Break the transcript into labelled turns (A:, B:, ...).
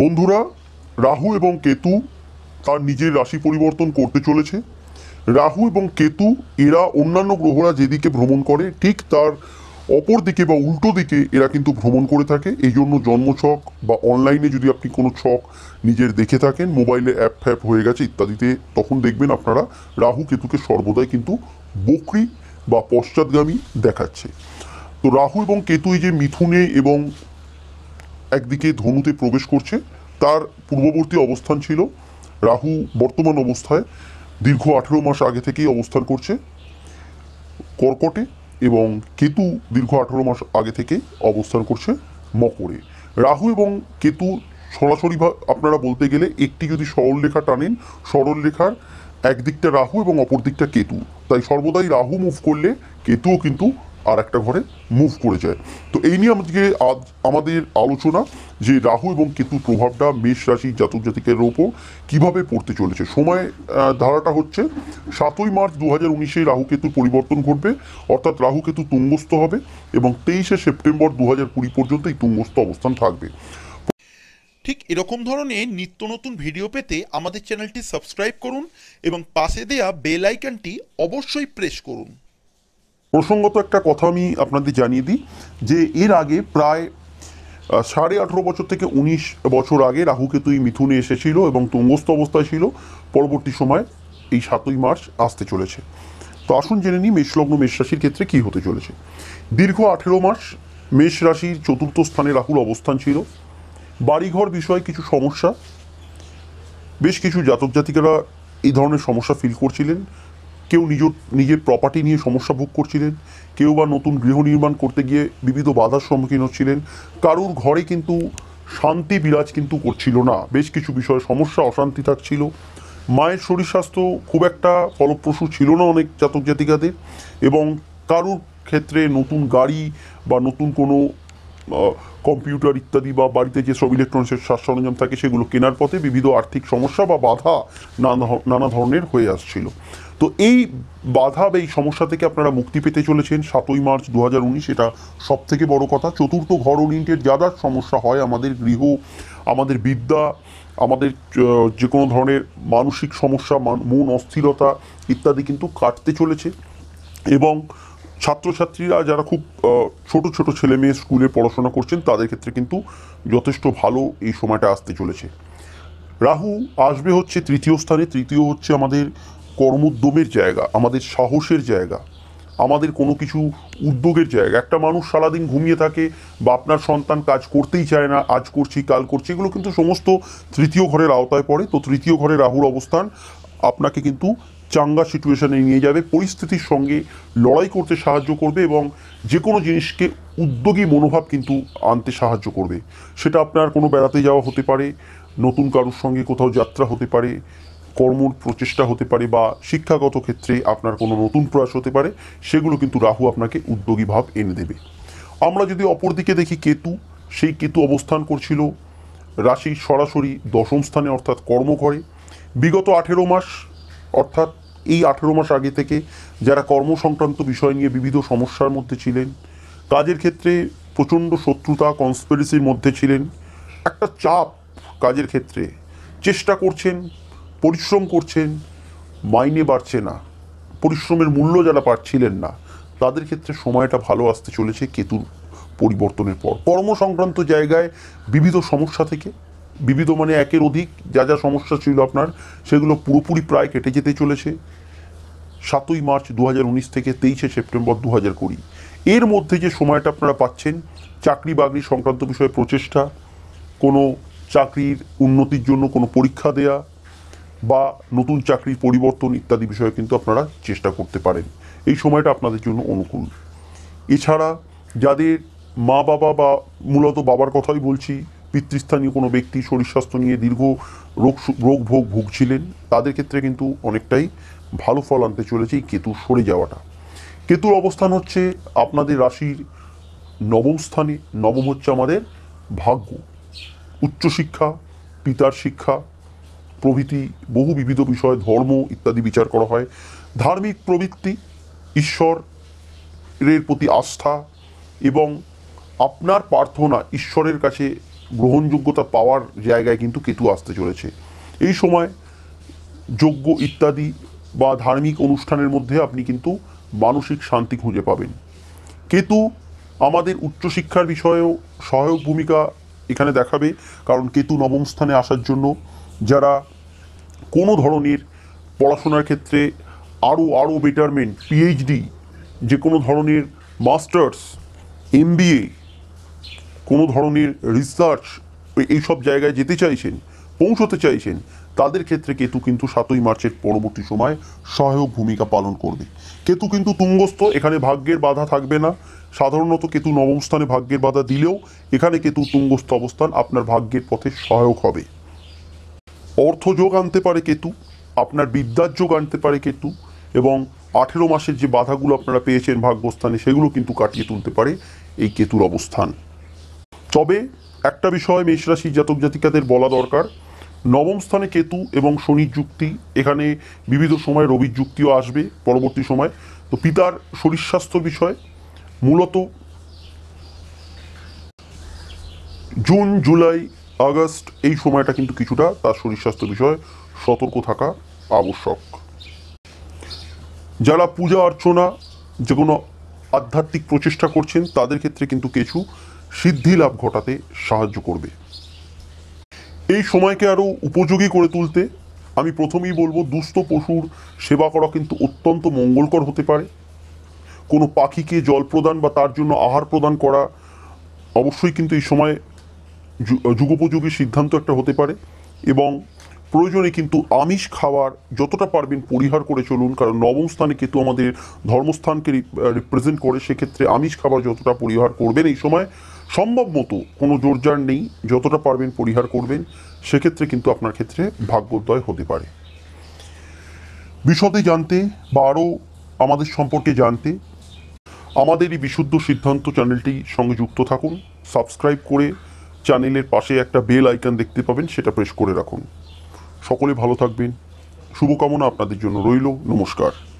A: বন্ধুরা, রাহু এবং কেতু তার নিজের রাশি পরিবর্তন করতে চলেছে। রাহু এবং কেতু, এরা অন্যান্য গ্রহরা যেদিকে ভ্রমণ করে, ঠিক তার অপর দিকে বা উল্টো দিকে এরা কিন্তু ভ্রমণ করে থাকে। এই জন্য জন্মছক বা অনলাইনে যদি আপনি কোনো ছক নিজের দেখে থাকেন মোবাইলে অ্যাপ ফ্যাপ হয়ে গেছে ইত্যাদিতে, তখন দেখবেন আপনারা রাহু কেতুকে সর্বদাই কিন্তু বকরি বা পশ্চাৎগামী দেখাচ্ছে। তো রাহু এবং কেতু এই যে মিথুনে এবং একদিকে ধনুতে প্রবেশ করছে, তার পূর্ববর্তী অবস্থান ছিল রাহু বর্তমান অবস্থায় দীর্ঘ আঠেরো মাস আগে থেকেই অবস্থান করছে। কর্কটে এবং কেতু দীর্ঘ আঠেরো মাস আগে থেকে অবস্থান করছে মকরে। রাহু এবং কেতু সরাসরি আপনারা বলতে গেলে একটি যদি সরল রেখা টানেন, সরল রেখার একদিকটা রাহু এবং অপর দিকটা কেতু। তাই সর্বদাই রাহু মুভ করলে কেতুও কিন্তু আর একটা ঘরে মুভ করে যায়। তো এই নিয়ে আমাদেরকে আজ আমাদের আলোচনা যে রাহু এবং কেতুর প্রভাবটা মেষ রাশি জাতক জাতিকের ওপর কীভাবে পড়তে চলেছে। সময় ধারাটা হচ্ছে সাতই মার্চ দু হাজার উনিশে রাহু কেতুর পরিবর্তন ঘটবে, অর্থাৎ রাহু কেতু তুঙ্গস্থ হবে এবং তেইশে সেপ্টেম্বর দু হাজার কুড়ি পর্যন্ত এই তুঙ্গস্থ অবস্থান থাকবে।
B: ঠিক এরকম ধরনের নিত্য নতুন ভিডিও পেতে আমাদের চ্যানেলটি সাবস্ক্রাইব করুন এবং পাশে দেয়া বেল আইকনটি অবশ্যই প্রেস করুন।
A: প্রসঙ্গত একটা কথা আমি আপনাদের জানিয়ে দিই, যে এর আগে প্রায় সাড়ে আঠেরো বছর থেকে উনিশ বছর আগে রাহু কেতু এই মিথুনে এসেছিল এবং তুঙ্গস্থ অবস্থায় ছিল। পরবর্তী সময় এই সাতই মার্চ আসতে চলেছে। তো আসুন জেনে নিই মেষলগ্ন মেষ রাশির ক্ষেত্রে কী হতে চলেছে। দীর্ঘ আঠেরো মাস মেষ রাশির চতুর্থ স্থানে রাহুর অবস্থান ছিল। বাড়িঘর বিষয়ে কিছু সমস্যা। বেশ কিছু জাতক জাতিকারা এই ধরনের সমস্যা ফিল করছিলেন। কেউ নিজ নিজের প্রপার্টি নিয়ে সমস্যা ভোগ করছিলেন, কেউ বা নতুন গৃহ নির্মাণ করতে গিয়ে বিবিধ বাধার সম্মুখীন হচ্ছিলেন, কারুর ঘরে কিন্তু শান্তি বিরাজ কিন্তু করছিল না। বেশ কিছু বিষয়ে সমস্যা, অশান্তি থাকছিল। মায়ের শরীর স্বাস্থ্য খুব একটা ফলপ্রসূ ছিল না অনেক জাতক জাতিকাদের এবং কারুর ক্ষেত্রে নতুন গাড়ি বা নতুন কোনো কম্পিউটার ইত্যাদি বা বাড়িতে যে সব ইলেকট্রনিক্সের সাজ সরঞ্জাম থাকে সেগুলো কেনার পথে বিবিধ আর্থিক সমস্যা বা বাধা নানা নানা ধরনের হয়ে আসছিল। তো এই বাধা বা এই সমস্যা থেকে আপনারা মুক্তি পেতে চলেছেন সাতই মার্চ দু হাজার উনিশ, এটা সব থেকে বড় কথা। চতুর্থ ঘর ওরিয়েন্টেড যা যা সমস্যা হয়, আমাদের গৃহ, আমাদের বিদ্যা, আমাদের যে কোনো ধরনের মানসিক সমস্যা, মান- অস্থিরতা ইত্যাদি কিন্তু কাটতে চলেছে। এবং ছাত্রছাত্রীরা যারা খুব ছোট ছোট ছেলে মেয়ে স্কুলে পড়াশোনা করছেন, তাদের ক্ষেত্রে কিন্তু যথেষ্ট ভালো এই সময়টা আসতে চলেছে। রাহু আসবে হচ্ছে তৃতীয় স্থানে, তৃতীয় হচ্ছে আমাদের কর্মোদ্যমের জায়গা, আমাদের সাহসের জায়গা, আমাদের কোনো কিছু উদ্যোগের জায়গা। একটা মানুষ সারাদিন ঘুমিয়ে থাকে, বা আপনার সন্তান কাজ করতেই চায় না, আজ করছি, কাল করছি, এগুলো কিন্তু সমস্ত তৃতীয় ঘরের আওতায় পড়ে। তো তৃতীয় ঘরে রাহুর অবস্থান, আপনাকে কিন্তু চাঙ্গা সিচুয়েশনে নিয়ে যাবে, পরিস্থিতির সঙ্গে লড়াই করতে সাহায্য করবে এবং যে কোনো জিনিসকে উদ্যোগী মনোভাব কিন্তু আনতে সাহায্য করবে। সেটা আপনার কোনো বেড়াতে যাওয়া হতে পারে, নতুন কারোর সঙ্গে কোথাও যাত্রা হতে পারে কর্মর প্রচেষ্টা হতে পারে বা শিক্ষাগত ক্ষেত্রে আপনার কোনো নতুন প্রয়াস হতে পারে, সেগুলো কিন্তু রাহু আপনাকে উদ্যোগী ভাব এনে দেবে। আমরা যদি অপরদিকে দেখি কেতু, সেই কেতু অবস্থান করছিল রাশির সরাসরি দশম স্থানে অর্থাৎ কর্মঘরে বিগত আঠেরো মাস, অর্থাৎ এই আঠেরো মাস আগে থেকে যারা কর্ম সংক্রান্ত বিষয় নিয়ে বিবিধ সমস্যার মধ্যে ছিলেন, কাজের ক্ষেত্রে প্রচণ্ড শত্রুতা কনস্পিরেসির মধ্যে ছিলেন, একটা চাপ কাজের ক্ষেত্রে। চেষ্টা করছেন পরিশ্রম করছেন, মাইনে বাড়ছে না, পরিশ্রমের মূল্য যারা পাচ্ছিলেন না, তাদের ক্ষেত্রে সময়টা ভালো আসতে চলেছে কেতুর পরিবর্তনের পর। কর্ম সংক্রান্ত জায়গায় বিবিধ সমস্যা থেকে, বিবিধ মানে একের অধিক যা যা সমস্যা ছিল আপনার, সেগুলো পুরোপুরি প্রায় কেটে যেতে চলেছে। সাতই মার্চ দু হাজার উনিশ থেকে তেইশে সেপ্টেম্বর দু হাজার কুড়ি। এর মধ্যে যে সময়টা আপনারা পাচ্ছেন, চাকরি বাকরি সংক্রান্ত বিষয়ে প্রচেষ্টা, কোনো চাকরির উন্নতির জন্য কোনো পরীক্ষা দেয়া বা নতুন চাকরির পরিবর্তন ইত্যাদি বিষয়ে কিন্তু আপনারা চেষ্টা করতে পারেন। এই সময়টা আপনাদের জন্য অনুকূল। এছাড়া যাদের মা বাবা বা মূলত বাবার কথাই বলছি, পিতৃস্থানীয় কোনো ব্যক্তি শরীর স্বাস্থ্য নিয়ে দীর্ঘ রোগ রোগ ভোগ ভুগছিলেন, তাদের ক্ষেত্রে কিন্তু অনেকটাই ভালো ফল আনতে চলেছে এই কেতু সরে যাওয়াটা। কেতুর অবস্থান হচ্ছে আপনাদের রাশির নবম স্থানে। নবম হচ্ছে আমাদের ভাগ্য। উচ্চশিক্ষা, পিতার শিক্ষা প্রভৃতি বহু বিবিধ বিষয়, ধর্ম ইত্যাদি বিচার করা হয়। ধার্মিক প্রবৃত্তি, ঈশ্বরের প্রতি আস্থা এবং আপনার প্রার্থনা ঈশ্বরের কাছে গ্রহণযোগ্যতা পাওয়ার জায়গায় কিন্তু কেতু আসতে চলেছে। এই সময় যজ্ঞ ইত্যাদি বা ধার্মিক অনুষ্ঠানের মধ্যে আপনি কিন্তু মানসিক শান্তি খুঁজে পাবেন। কেতু আমাদের উচ্চশিক্ষার বিষয়েও সহায়ক ভূমিকা এখানে দেখাবে। কারণ কেতু নবম স্থানে আসার জন্য যারা কোনো ধরনের পড়াশোনার ক্ষেত্রে আরও আরও বেটারমেন্ট পিএইচডি যে কোনো ধরনের মাস্টার্স এমবিএ কোনো ধরনের রিসার্চ এইসব জায়গায় যেতে চাইছেন, পৌঁছতে চাইছেন, তাদের ক্ষেত্রে কেতু কিন্তু সাতই মার্চের পরবর্তী সময় সহায়ক ভূমিকা পালন করবে। কেতু কিন্তু তুঙ্গস্থ, এখানে ভাগ্যের বাধা থাকবে না। সাধারণত কেতু নবম স্থানে ভাগ্যের বাধা দিলেও এখানে কেতু তুঙ্গস্থ অবস্থান আপনার ভাগ্যের পথে সহায়ক হবে। অর্থযোগ আনতে পারে কেতু, আপনার বিদ্যার যোগ আনতে পারে কেতু এবং আঠেরো মাসের যে বাধাগুলো আপনারা পেয়েছেন ভাগ্যস্থানে, সেগুলো কিন্তু কাটিয়ে তুলতে পারে এই কেতুর অবস্থান। তবে একটা বিষয় মেষরাশি জাতক জাতিকাদের বলা দরকার, নবম স্থানে কেতু এবং শনির যুক্তি, এখানে বিবিধ সময় রবির যুক্তিও আসবে পরবর্তী সময়। তো পিতার শরীর স্বাস্থ্য বিষয়, মূলত জুন, জুলাই আগস্ট, এই সময়টা কিন্তু কিছুটা তার শরীর স্বাস্থ্য বিষয়ে সতর্ক থাকা আবশ্যক। যারা পূজা অর্চনা, যে কোনো আধ্যাত্মিক প্রচেষ্টা করছেন, তাদের ক্ষেত্রে কিন্তু কিছু সিদ্ধি লাভ ঘটাতে সাহায্য করবে। এই সময়কে আরও উপযোগী করে তুলতে আমি প্রথমেই বলব, দুস্থ পশুর সেবা করা কিন্তু অত্যন্ত মঙ্গলকর হতে পারে। কোনো পাখিকে জল প্রদান বা তার জন্য আহার প্রদান করা অবশ্যই কিন্তু এই সময় যুগোপযোগী সিদ্ধান্ত একটা হতে পারে এবং প্রয়োজনে কিন্তু আমিষ খাওয়ার যতটা পারবেন পরিহার করে চলুন, কারণ নবম স্থানে কিন্তু আমাদের ধর্মস্থানকে রিপ্রেজেন্ট করে সেক্ষেত্রে আমিষ খাবার যতটা পরিহার করবেন এই সময় সম্ভব মতো কোনো জোরজার নেই, যতটা পারবেন পরিহার করবেন, সেক্ষেত্রে কিন্তু আপনার ক্ষেত্রে ভাগ্যোদয় হতে পারে। বিশদে জানতে বা আরও আমাদের সম্পর্কে জানতে আমাদের এই বিশুদ্ধ সিদ্ধান্ত চ্যানেলটি সঙ্গে যুক্ত থাকুন, সাবস্ক্রাইব করে চ্যানেলের পাশে একটা বেল আইকন দেখতে পাবেন, সেটা প্রেস করে রাখুন। সকলে ভালো থাকবেন। শুভকামনা আপনাদের জন্য রইল। নমস্কার।